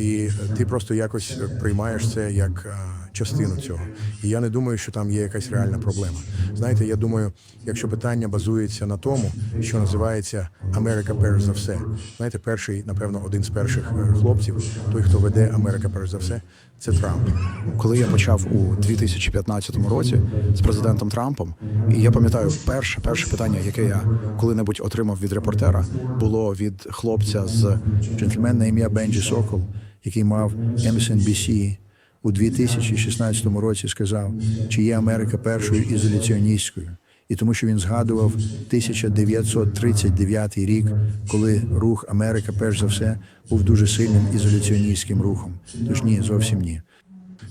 І ти просто якось приймаєш це як е, частину цього. І я не думаю, що там є якась реальна проблема. Знаєте, я думаю, якщо питання базується на тому, що називається Америка перш за все. Знаєте, перший, напевно, один з перших е, хлопців, той, хто веде Америка перш за все, це Трамп. Коли я почав у 2015 році з президентом Трампом, і я пам'ятаю, перше перше питання, яке я коли-небудь отримав від репортера, було від хлопця з джентльмен на ім'я Бенджі Сокол, який мав MSNBC у 2016 році. Сказав, чи є Америка першою ізоляціоністською. І тому, що він згадував 1939 рік, коли рух Америка, перш за все, був дуже сильним ізоляціоністським рухом. Тож ні, зовсім ні.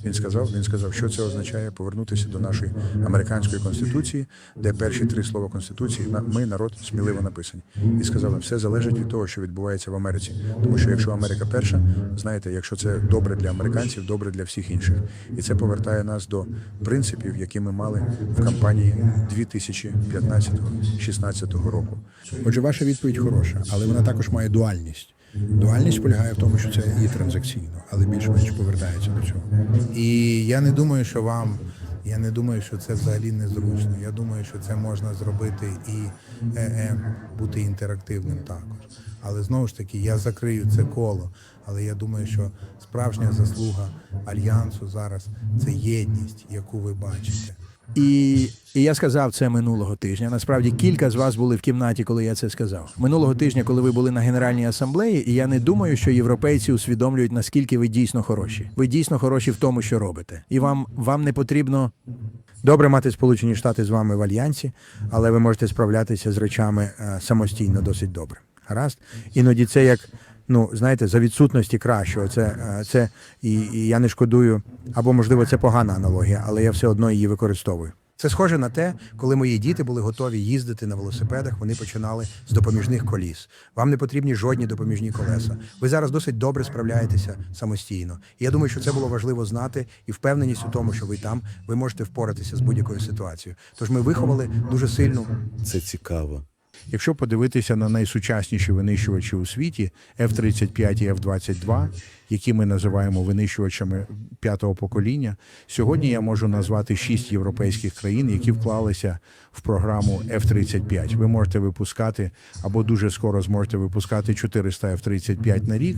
Він сказав, він сказав, що це означає повернутися до нашої американської конституції, де перші три слова конституції ми народ сміливо написані. І сказали, все залежить від того, що відбувається в Америці. Тому що якщо Америка перша, знаєте, якщо це добре для американців, добре для всіх інших. І це повертає нас до принципів, які ми мали в кампанії 2015-16 року. Отже, ваша відповідь хороша, але вона також має дуальність. Дуальність полягає в тому, що це і транзакційно, але більш-менш повертається до цього. І я не думаю, що вам. Я не думаю, що це взагалі незручно. Я думаю, що це можна зробити і е, е, бути інтерактивним також. Але знову ж таки, я закрию це коло. Але я думаю, що справжня заслуга альянсу зараз це єдність, яку ви бачите. І, і я сказав це минулого тижня. Насправді кілька з вас були в кімнаті, коли я це сказав. Минулого тижня, коли ви були на генеральній асамблеї, і я не думаю, що європейці усвідомлюють, наскільки ви дійсно хороші. Ви дійсно хороші в тому, що робите. І вам, вам не потрібно Добре мати Сполучені Штати з вами в альянсі, але ви можете справлятися з речами е, самостійно досить добре. Гаразд? Іноді це як. Ну, знаєте, за відсутності кращого, це, е, це і, і я не шкодую, або можливо це погана аналогія, але я все одно її використовую. Це схоже на те, коли мої діти були готові їздити на велосипедах, вони починали з допоміжних коліс. Вам не потрібні жодні допоміжні колеса. Ви зараз досить добре справляєтеся самостійно. І я думаю, що це було важливо знати і впевненість у тому, що ви там, ви можете впоратися з будь-якою ситуацією. Тож ми виховали дуже сильну Це цікаво. Якщо подивитися на найсучасніші винищувачі у світі F-35 і F-22, які ми називаємо винищувачами п'ятого покоління, сьогодні я можу назвати шість європейських країн, які вклалися в програму F-35. Ви можете випускати або дуже скоро зможете випускати 400 F-35 на рік.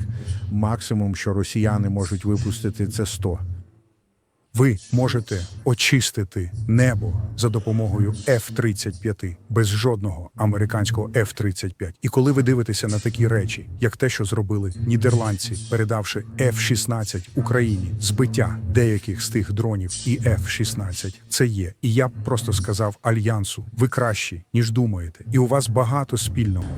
Максимум, що росіяни можуть випустити, це 100. Ви можете очистити небо за допомогою F-35 без жодного американського F-35. І коли ви дивитеся на такі речі, як те, що зробили нідерландці, передавши F-16 Україні, збиття деяких з тих дронів і F-16, це є. І я б просто сказав альянсу: ви кращі ніж думаєте, і у вас багато спільного.